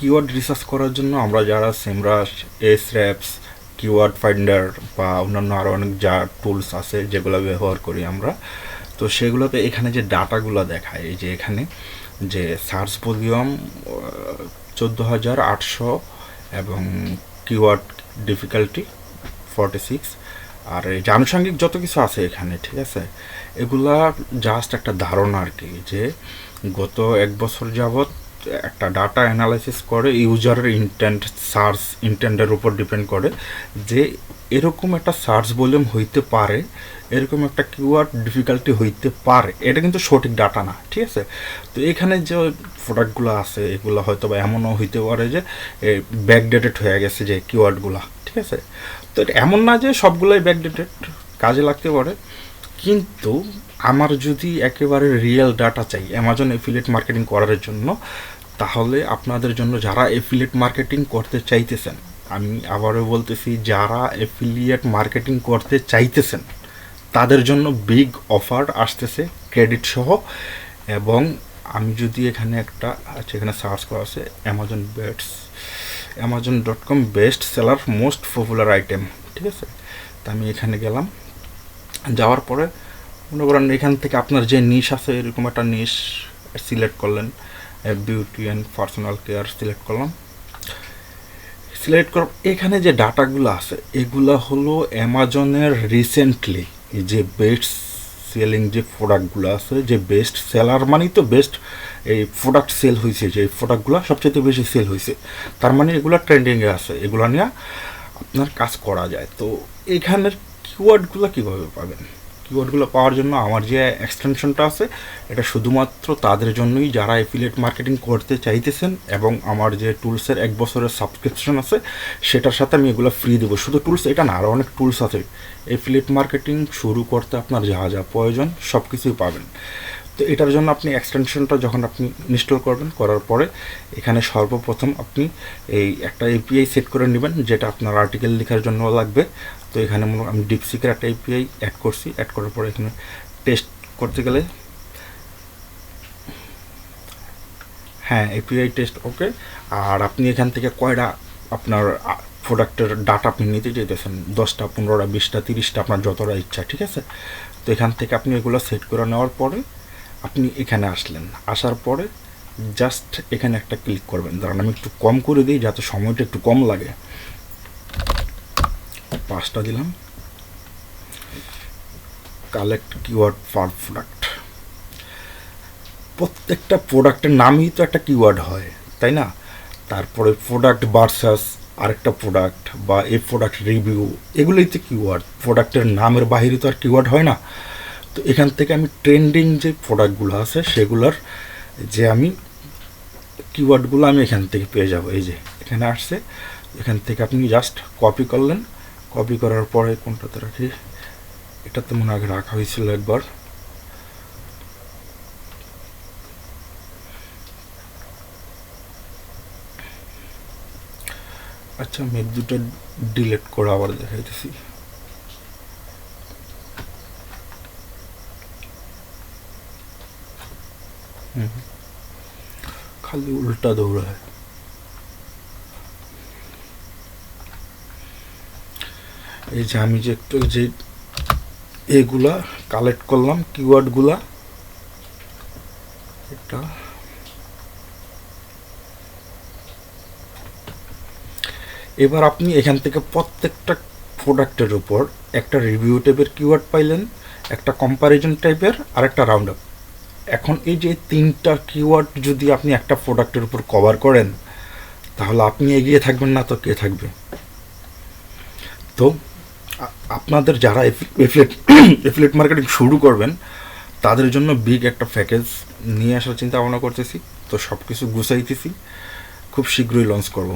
Keyword research করার জন্য আমরা যারা সেমরাস এস র্যাপস কিওয়ার্ড ফাইন্ডার বা অন্যান্য আরও অনেক যা টুলস আছে যেগুলো ব্যবহার করি আমরা, তো সেগুলোতে এখানে যে ডাটাগুলো দেখায়, এই যে এখানে যে সার্চ ভলিউম চোদ্দ হাজার আটশো এবং কিওয়ার্ড ডিফিকাল্টি ফর্টি সিক্স আর এই আনুষঙ্গিক যত কিছু আছে এখানে, ঠিক আছে? এগুলা জাস্ট একটা ধারণা আর কি যে গত এক বছর যাবৎ একটা ডাটা অ্যানালাইসিস করে ইউজারের ইন্টেন্ট সার্চ ইন্টেন্টের উপর ডিপেন্ড করে যে এরকম একটা সার্চ ভলিউম হইতে পারে, এরকম একটা কিওয়ার্ড ডিফিকাল্টি হইতে পারে। এটা কিন্তু সঠিক ডাটা না, ঠিক আছে? তো এখানে যে প্রোডাক্টগুলো আছে, এগুলো হয়তো বা এমনও হইতে পারে যে ব্যাকডেটেড হয়ে গেছে যে কিওয়ার্ডগুলো ঠিক আছে? তো এমন না যে সবগুলোই ব্যাকডেটেড কাজে লাগতে পারে। কিন্তু আমার যদি একেবারে রিয়েল ডাটা চাই অ্যামাজন এফিলিয়েট মার্কেটিং করার জন্য, তাহলে আপনাদের জন্য যারা এফিলেট মার্কেটিং করতে চাইতেছেন, আমি আবারও বলতেছি, যারা এফিলিয়েট মার্কেটিং করতে চাইতেছেন, তাদের জন্য বিগ অফার আসতেছে ক্রেডিট সহ, এবং আমি যদি এখানে একটা আচ্ছা এখানে সার্চ করা আছে Amazon beds Amazon dot com best seller most popular item ঠিক আছে? তা আমি এখানে গেলাম, যাওয়ার পরে মনে করেন এখান থেকে আপনার যে নিশ আছে, এরকম একটা নিশ সিলেক্ট করলেন beauty and personal care select করলাম। সিলেক্ট করার এখানে যে ডাটাগুলো আছে, এগুলো হলো অ্যামাজনের রিসেন্টলি যে বেস্ট সেলিং যে প্রোডাক্টগুলো আছে, যে বেস্ট সেলার মানেই তো বেস্ট এই প্রোডাক্ট সেল হয়েছে যে প্রোডাক্টগুলো সবচেয়ে বেশি সেল হয়েছে তার মানে এগুলো ট্রেন্ডিংয়ে আছে, এগুলো নিয়ে আপনার কাজ করা যায়। তো এখানের কিওয়ার্ডগুলো কীভাবে পাবেন? কিওয়ার্ডগুলো পাওয়ার জন্য আমার যে এক্সটেনশনটা আছে, এটা শুধুমাত্র তাদের জন্যই যারা অ্যাফিলিয়েট মার্কেটিং করতে চাইতেছেন এবং আমার যে টুলসের এক বছরের সাবস্ক্রিপশন আছে, সেটার সাথে আমি এগুলো ফ্রি দেবো। শুধু টুলস এটা না আরও অনেক টুলস আছে। অ্যাফিলিয়েট মার্কেটিং শুরু করতে আপনার যা যা প্রয়োজন সব কিছুই পাবেন। তো এটার জন্য আপনি এক্সটেনশনটা যখন আপনি ইনস্টল করবেন, করার পরে এখানে সর্বপ্রথম আপনি এই একটা এপিআই সেট করে নেবেন, যেটা আপনার আর্টিকেল লেখার জন্য লাগবে। তো এখানে মনে আমি ডিপসিকের একটা এপিআই অ্যাড করছি। অ্যাড করার পরে এখানে টেস্ট করতে গেলে হ্যাঁ এপিআই টেস্ট ওকে আর আপনি এখান থেকে কয়টা আপনার প্রোডাক্টের ডাটা আপনি নিতে চাইতেছেন? দশটা, পনেরোটা, বিশটা, তিরিশটা, আপনার যতটা ইচ্ছা, ঠিক আছে? তো এখান থেকে আপনি এগুলো সেট করে নেওয়ার পরে আপনি এখানে আসলেন। আসার পরে জাস্ট এখানে একটা ক্লিক করবেন। দাঁড়ান, আমি একটু কম করে দিই যাতে সময়টা একটু কম লাগে। পাঁচটা দিলাম। কালেক্ট কিওয়ার্ড ফার প্রোডাক্ট প্রত্যেকটা প্রোডাক্টের নামই তো একটা কিওয়ার্ড হয়, তাই না? তারপরে প্রোডাক্ট ভার্সাস আরেকটা প্রোডাক্ট বা এই প্রোডাক্ট রিভিউ এগুলোই তো কিওয়ার্ড প্রোডাক্টের নামের বাহিরে তো আর কিওয়ার্ড হয় না। তো এখান থেকে আমি ট্রেন্ডিং যে প্রোডাক্টগুলো আছে, সেগুলোর যে আমি কিওয়ার্ডগুলো আমি এখান থেকে পেয়ে যাব। এই যে, এখানে আসছে। এখান থেকে আপনি জাস্ট কপি করলেন। কপি করার পরে কোনটাতে রাখি? এটা তো মনে আগে রাখা হয়েছিল একবার। আচ্ছা আমি দুটো ডিলেট করে আবার দেখাইতেছি। খালি উল্টা দৌড়ায় এই যে আমি যে একটু যে এগুলা কালেক্ট করলাম কিওয়ার্ডগুলা এটা. এবার আপনি এখান থেকে প্রত্যেকটা প্রোডাক্টের উপর একটা রিভিউ টাইপের কিওয়ার্ড পাইলেন, একটা কম্প্যারিজন টাইপের আর একটা রাউন্ড আপ এখন এই যে তিনটা কিওয়ার্ড যদি আপনি একটা প্রোডাক্টের উপর কভার করেন, তাহলে আপনি এগিয়ে থাকবেন না তো কে থাকবে? তো আপনাদের যারা এফিলেট এফিলেট মার্কেটিং শুরু করবেন, তাদের জন্য বিগ একটা প্যাকেজ নিয়ে আসার চিন্তা ভাবনা করতেছি। তো সব কিছু গুছাইতেছি। খুব শীঘ্রই লঞ্চ করব।